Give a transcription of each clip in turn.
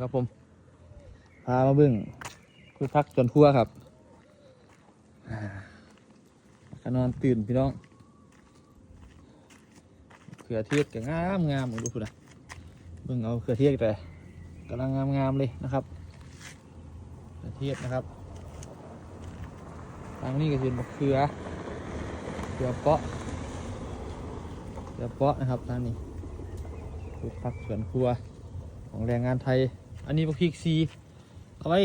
ครับผม พามาเบิ่งพืชพักสวนครัวครับอ่าก็นอนตื่นพี่น้องเขือเทศก็งามงามดูพุ่นะเบิ่งเอาเขือเทศแต่กำลังงามงามๆเลยนะครับเขือเทศนะครับทางนี้ก็คือมะเขือเขือเปาะเขือเปาะนะครับทางนี้พืชพักสวนครัวของแรงงานไทย อันนี้พวกพริกซีเอาไว้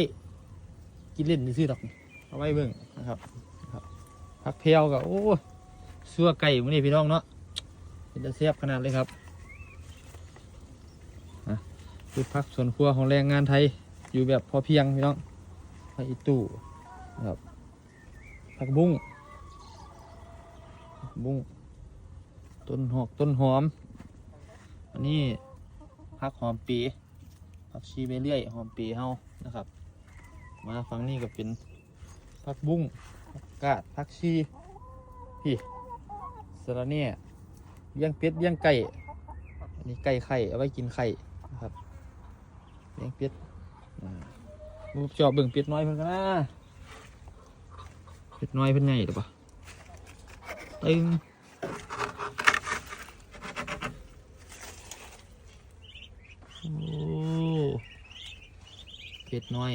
กินเล่นซื้อดอกเอาไว้เบิ่งนะครับนะครับพักเพลวกับโอ้ซัวไก่มื้อนี้พี่น้องเนาะเป็นจะเสียบขนาดเลยครับอะคือพักส่วนครัวของแรงงานไทยอยู่แบบพอเพียงพี่น้องผักอีตู้นะครับผักบุ้งบุ้งต้นหอกต้นหอม อันนี้ผักหอมปี ผักชีไปเรื่อยหอมปีเฮานะครับ มาฝั่งนี้ก็เป็นผักบุ้งผักกาดผักชีพี่สระเนี่ยเลี้ยงเป็ดเลี้ยงไก่อันนี้ไก่ไข่เอาไว้กินไข่นะครับเลี้ยงเป็ดอ่ามูจอบเบิ่งเป็ดน้อยเพิ่นกันนะเป็ดน้อยเพิ่นใหญ่หรือเปล่าตึงโอ้ เป็ดน้อย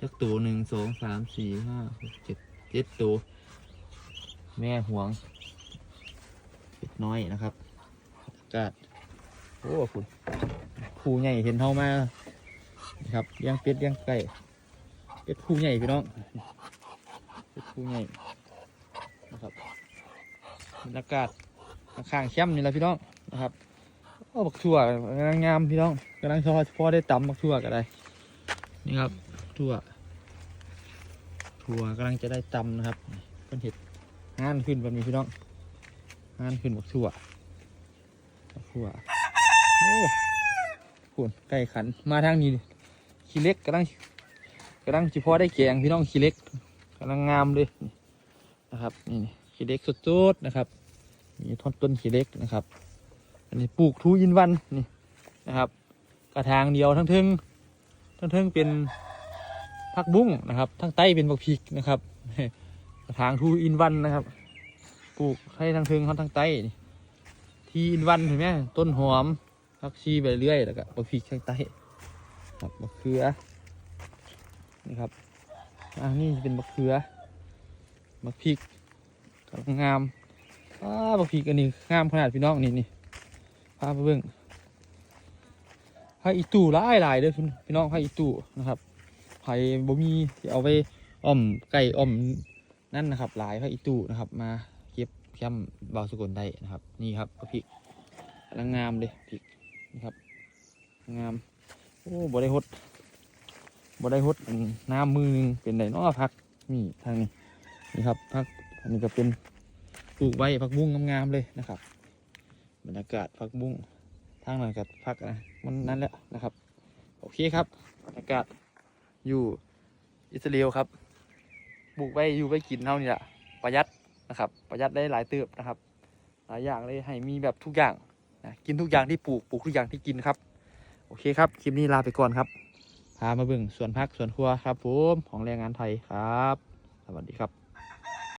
จักตัวหนึ่งสองสามสี่ห้าหกเจ็ดเจ็ดตัว แม่ห่วงเป็ดน้อยนะครับอากาศโอ้คุณผู้ใหญ่เห็นเท่ามาครับเลี้ยงเป็ดเลี้ยงไก่เป็ดผู้ใหญ่พี่น้องเป็ดผู้ใหญ่นะครับบรรยากาศข้างๆเข้มนี่แหละพี่น้องนะครับโอ้บักทั่วกำลังงามพี่น้องกำลังพอพอได้ตำบักทั่วกันได้ นี่ครับถั่วถั่วกำลังจะได้ตำนะครับเพิ่นเห็ดงานขึ้นแบบนี้พี่น้องงานขึ้นบักถั่วบักถั่วโอ้คุณไก่ขันมาทางนี้ขี้เล็กกำลังกำลังจิพอได้แกงพี่น้องขี้เล็กกำลังงามเลยนะครับนี่นี่ขี้เล็กสุดๆนะครับมีท่อนต้นขี้เล็กนะครับอันนี้ปลูกทูอินวันนี่นะครับ กระถางเดียวทั้งทึง ทั้งทึงเป็นผักบุ้งนะครับทางใต้เป็นบักพริกนะครับกระถางทูอินวันนะครับ ปลูกให้ทางเทิงเขาทางใต้ทีอินวันเห็นไหมต้นหอมผักชีไปเรื่อยแล้วก็บักพริกทางใต้ครับบักเขือนี่ครับอ่านี่เป็นบักเขือบักพริกกำลังงามอ้าบักพริกอันนี้งามขนาดพี่น้องนี่นี่พาไปเบิ่ง พาอีตู่หลายหลายเด้อพี่น้องพาอีตู่นะครับไผ่บ่มีเอาไปอ้อมไก่อ้อมนั่นนะครับหลายพระอีตูนะครับ มาเก็บย่ำบาวสกุลได้นะครับ นี่ครับพริกกำลังงามเลยพริกนี่ครับ งามโอ้บ่ได้หดบ่ได้หดน้ำมือหนึงเป็นไดนาะพักนี่ทางนี้นี่ครับพักอันนี้ก็เป็นปลูกไว้ผักบุ้งงามๆเลยนะครับ บรรยากาศผักบุ้งทางนั้นกับพักอะ มันนั่นแหละนะครับ โอเคครับบรรยากาศอยู่อิสราเอลครับปลูกไว้อยู่ไว้กินเท่านี้แหละประหยัดนะครับ ประหยัดได้หลายเติบนะครับ หลายอย่างเลยให้มีแบบทุกอย่างนะกินทุกอย่างที่ปลูกปลูกทุกอย่างที่กินครับ โอเคครับคลิปนี้ลาไปก่อนครับพามาเบิ่งสวนพักสวนครัวครับผมของแรงงานไทยครับ สวัสดีครับ